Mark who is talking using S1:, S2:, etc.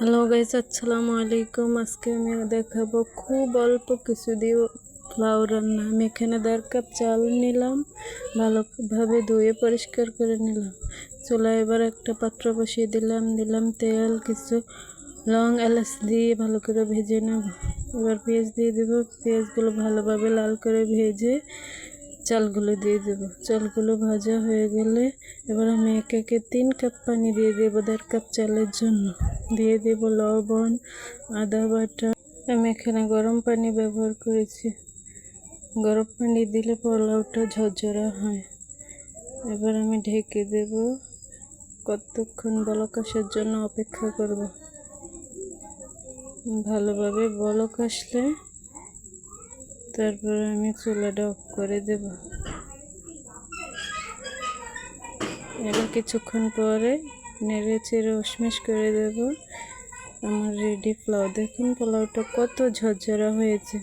S1: Hello guys, আসসালামু আলাইকুম। আজকে আমি দেখাবো খুব অল্প কিছু দিয়ে পোলাও রান্না। আমি এখানে দেড় কাপ চাল নিলাম, ভালোভাবে ধুয়ে পরিষ্কার করে নিলাম। চুলা এবার একটা পাত্র বসিয়ে দিলাম দিলাম তেল, কিছু লং এলাচ দিয়ে ভালো করে ভেজে নেব। এবার পেঁয়াজ দিয়ে দেবো। পেঁয়াজগুলো ভালোভাবে লাল করে ভেজে চালগুলো দিয়ে দেবো। চালগুলো ভাজা হয়ে গেলে এবার আমি একে একে তিন কাপ পানি দিয়ে দেবো দেড় কাপ চালের জন্য। দিয়ে দেব লবণ, আদা বাটা। আমি এখানে গরম পানি ব্যবহার করেছি। গরম পানি দিলে পোলাওটা ঝরঝরা হয়। এবার আমি ঢেকে দেব। কতক্ষণ বলক আসার জন্য অপেক্ষা করব। ভালোভাবে বলক আসলে তারপরে আমি চুলাটা অফ করে দেব। এবার কিছুক্ষণ পরে নেড়ে চেড়ে উসমিস করে দেব। আমার রেডি পোলাও। দেখুন পোলাওটা কত ঝরঝরা হয়েছে।